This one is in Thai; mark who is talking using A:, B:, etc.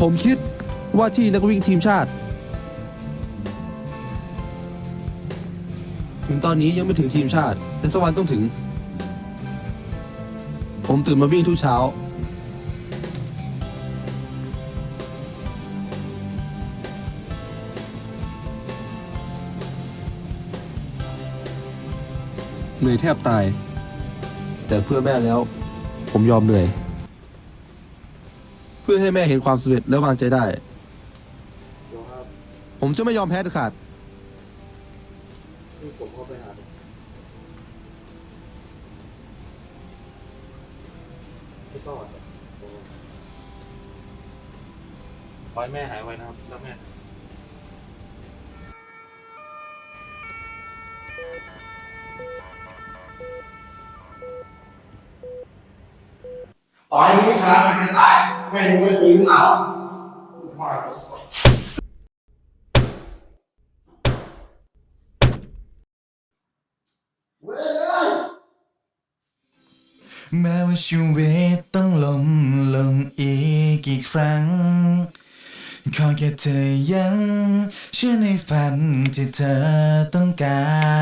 A: ผมคิดว่าที่นักวิ่งทีมชาติ ถึงตอนนี้ยังไม่ถึงทีมชาติ แต่สักวันต้องถึง ผมตื่นมาวิ่งทุกเช้า เหนื่อยแทบตาย แต่เพื่อแม่แล้ว ผมยอมเหนื่อย พื่อให้แม่เห็นความสำเร็จและวางใจได้
B: เดี๋ยวครับ
A: ผมจะไม่ยอมแพ้เด็ดขาด
B: นี่ผมเข้าไปหาไม่ต้องอะขอให้แม่หายไวนะครับแล้วแม่
C: ต่อให้มึงไม่ชนะมันจะตายแม่งมึง ไม่ฟื้นขึ้นมาหรอเว้ยเลย
D: แม้ว่าชีวิตต้องล้มลงอีกกี่ครั้ง ขอแค่เธอยังเชื่อในฝันที่เธอต้องการ